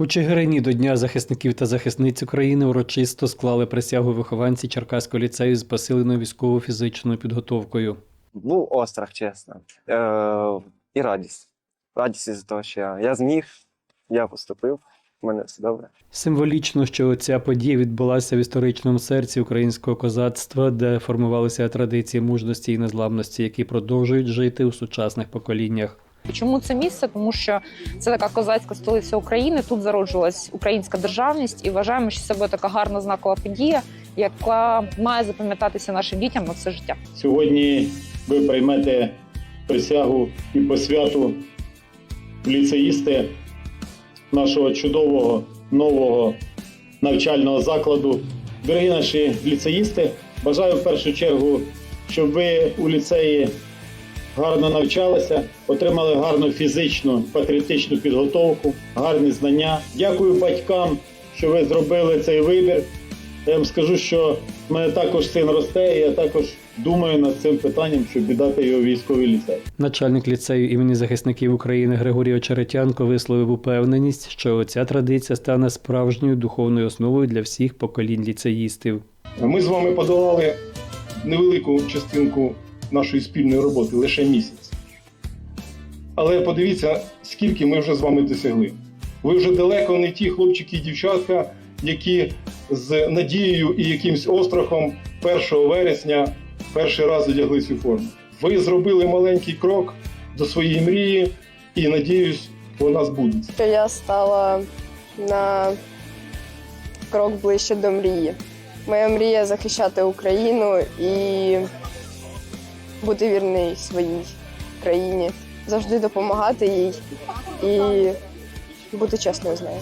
У Чигирині до Дня захисників та захисниць України урочисто склали присягу вихованці Черкаського ліцею з посиленою військово-фізичною підготовкою. Був острах, чесно. Е, і радість. Радість із того, що я, я зміг, я поступив, у мене все добре. Символічно, що ця подія відбулася в історичному серці українського козацтва, де формувалися традиції мужності і незламності, які продовжують жити у сучасних поколіннях. Чому це місце? Тому що це така козацька столиця України. Тут зароджувалась українська державність, і вважаємо, що це буде така гарна знакова подія, яка має запам'ятатися нашим дітям на все життя. Сьогодні ви приймете присягу і посвяту ліцеїсти нашого чудового нового навчального закладу. Дорогі наші ліцеїсти, бажаю в першу чергу, щоб ви у ліцеї гарно навчалися, отримали гарну фізичну, патріотичну підготовку, гарні знання. Дякую батькам, що ви зробили цей вибір. Я вам скажу, що в мене також син росте, і я також думаю над цим питанням, щоб віддати його військовий ліцей. Начальник ліцею імені захисників України Григорій Очеретянко висловив упевненість, що ця традиція стане справжньою духовною основою для всіх поколінь ліцеїстів. Ми з вами подолали невелику частинку нашої спільної роботи лише місяць. Але подивіться, скільки ми вже з вами досягли. Ви вже далеко не ті хлопчики і дівчатка, які з надією і якимсь острахом 1 вересня перший раз одягли цю форму. Ви зробили маленький крок до своєї мрії, і надіюсь, вона збудеться. я стала на крок ближче до мрії. Моя мрія захищати Україну і бути вірний своїй країні, завжди допомагати їй і бути чесною з нею.